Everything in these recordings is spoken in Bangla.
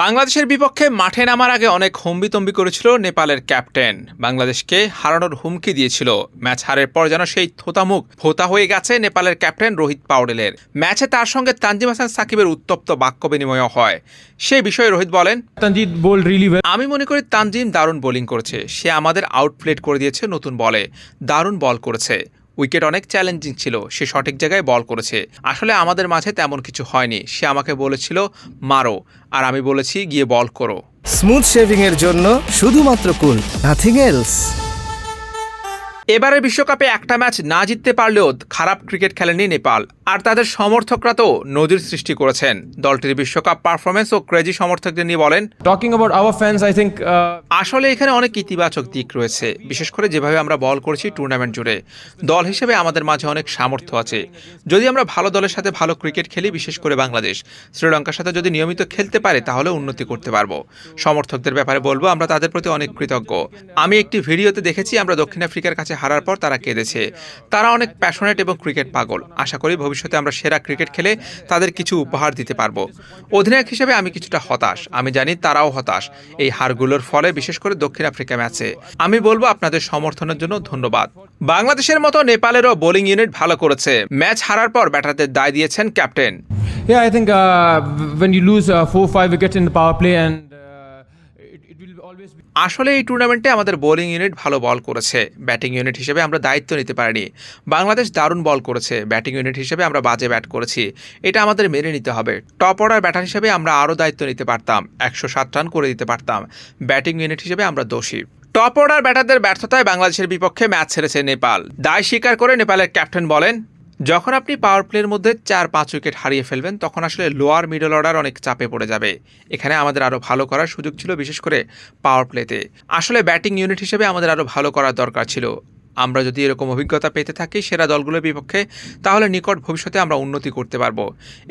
বাংলাদেশের বিপক্ষে মাঠে নামার আগে অনেক হম্বিতম্বি করেছিল নেপালের ক্যাপ্টেন। বাংলাদেশকে হারানোর হুমকি দিয়েছিল। ম্যাচ হারের পর যেন সেই থোতামুখ ফোতা হয়ে গেছে নেপালের ক্যাপ্টেন রোহিত পাউডেলের ম্যাচে তার সঙ্গে তানজিম হাসান সাকিবের উত্তপ্ত বাক্য বিনিময় হয়। সেই বিষয়ে রোহিত বলেন আমি মনে করি তানজিম দারুণ বোলিং করেছে। সে আমাদের আউটপ্লেট করে দিয়েছে নতুন বলে। দারুণ বল করেছে। উইকেট অনেক চ্যালেঞ্জিং ছিল, সে সঠিক জায়গায় বল করেছে। আসলে আমাদের মাঝে তেমন কিছু হয়নি। সে আমাকে বলেছিল, মারো। আর আমি বলেছি, গিয়ে বল করো। স্মুথ শেভিং এর জন্য শুধুমাত্র কুল নাথিং এলস এবারে বিশ্বকাপে একটা ম্যাচ না জিততে পারলেও খারাপ ক্রিকেট খেলেনি নেপাল। আর তাদের সমর্থকরা তো নজির সৃষ্টি করেছেন। দলটির বিশ্বকাপ পারফরমেন্স ও ক্রেজি সমর্থকদের নিয়ে বলেন talking our fans, I think uh, আসলে এখানে অনেক ইতিবাচক দিক রয়েছে। বিশেষ করে যেভাবে আমরা বল করেছি টুর্নামেন্ট জুড়ে। দল হিসেবে আমাদের মাঝে অনেক সামর্থ্য আছে। যদি আমরা ভালো দলের সাথে ভালো ক্রিকেট খেলি বিশেষ করে বাংলাদেশ শ্রীলঙ্কার সাথে যদি নিয়মিত খেলতে পারে তাহলে উন্নতি করতে পারব। সমর্থকদের ব্যাপারে বলব আমরা তাদের প্রতি অনেক কৃতজ্ঞ। আমি একটি ভিডিওতে দেখেছি আমরা দক্ষিণ আফ্রিকার কাছে হারার পর তারা কেঁদেছে। তারা অনেক প্যাশনেট এবং ক্রিকেট পাগল। আশা করি ভবিষ্যতে আমরা সেরা ক্রিকেট খেলে তাদের কিছু উপহার দিতে পারব। অধিনায়ক হিসেবে আমি কিছুটা হতাশ। আমি জানি তারাও হতাশ। এই হারগুলোর ফলে বিশেষ করে দক্ষিণ আফ্রিকা ম্যাচে। আমি বলব আপনাদের সমর্থনের জন্য ধন্যবাদ। বাংলাদেশের মতো নেপালেরও বোলিং ইউনিট ভালো করেছে। ম্যাচ হারার পর ব্যাটারদের দায় দিয়েছেন captain. Yeah, I think uh, when you lose uh, four five wickets in the power play, and আসলে এই টুর্নামেন্টে আমাদের বোলিং ইউনিট ভালো বল করেছে। ব্যাটিং ইউনিট হিসেবে আমরা দায়িত্ব নিতে পারিনি। বাংলাদেশ দারুণ বল করেছে। ব্যাটিং ইউনিট হিসেবে আমরা বাজে ব্যাট করেছি। এটা আমাদের মেনে নিতে হবে। টপ অর্ডার ব্যাটার হিসেবে আমরা আরও দায়িত্ব নিতে পারতাম। একশো সাত রান করে দিতে পারতাম। ব্যাটিং ইউনিট হিসেবে আমরা দোষী। টপ অর্ডার ব্যাটারদের ব্যর্থতায় বাংলাদেশের বিপক্ষে ম্যাচ ছেড়েছে নেপাল। দায় স্বীকার করে নেপালের ক্যাপ্টেন বলেন যখন আপনি পাওয়ার প্লের মধ্যে চার, পাঁচ উইকেট হারিয়ে ফেলবেন, তখন আসলে লোয়ার মিডল অর্ডার অনেক চাপে পড়ে যাবে। এখানে আমাদের আরও ভালো করার সুযোগ ছিল, বিশেষ করে পাওয়ার প্লেতে আসলে ব্যাটিং ইউনিট হিসেবে আমাদের আরও ভালো করার দরকার ছিল। আমরা যদি এরকম অভিজ্ঞতা পেতে থাকি সেরা দলগুলোর বিপক্ষে, তাহলে নিকট ভবিষ্যতে আমরা উন্নতি করতে পারব।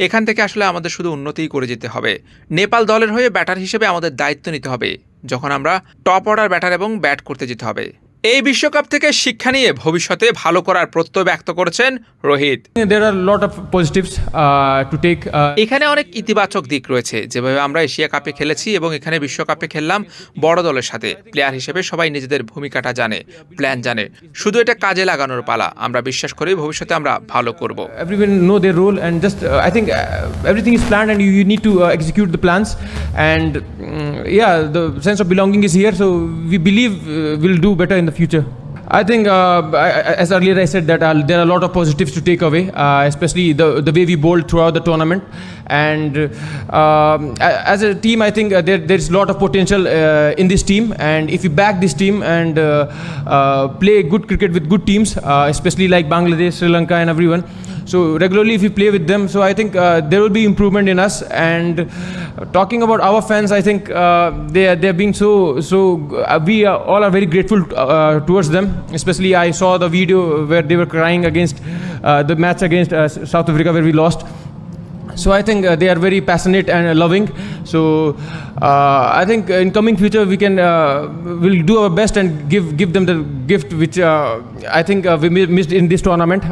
এখান থেকে আসলে আমাদের শুধু উন্নতিই করে যেতে হবে। নেপাল দলের হয়ে ব্যাটার হিসেবে আমাদের দায়িত্ব নিতে হবে, যখন আমরা টপ অর্ডার ব্যাটার এবং ব্যাট করতে যেতে হবে। এই বিশ্বকাপ থেকে শিক্ষা নিয়ে ভবিষ্যতে ভালো করার প্রত্যয় ব্যক্ত করেছেন রোহিত। এখানে অনেক ইতিবাচক দিক রয়েছে। যেভাবে আমরা এশিয়া কাপে খেলেছি এবং এখানে বিশ্বকাপে খেললাম বড় দলের সাথে। প্লেয়ার হিসেবে সবাই নিজেদের ভূমিকাটা জানে প্ল্যান জানে। শুধু এটা কাজে লাগানোর পালা। আমরা বিশ্বাস করি ভবিষ্যতে আমরা ভালো করব। Everything is planned future. I think, uh, I, as earlier I said, that uh, there are a lot of positives to take away, uh, especially the, the way we bowled throughout the tournament. And um, as a team, I think uh, there, there's a lot of potential uh, in this team. And if we back this team and play good cricket with good teams, especially like Bangladesh, Sri Lanka, and everyone, so regularly, if we play with them, so I think uh, there will be improvement in us. And talking about our fans, I think uh, they are they're being so so. We are, all are very grateful towards them. Especially, I saw the video where they were crying against uh, the match against uh, South Africa where we lost. So I think uh, they are very passionate and loving. So uh, I think in coming future we can uh, will do our best and give give them the gift which uh, I think we missed in this tournament.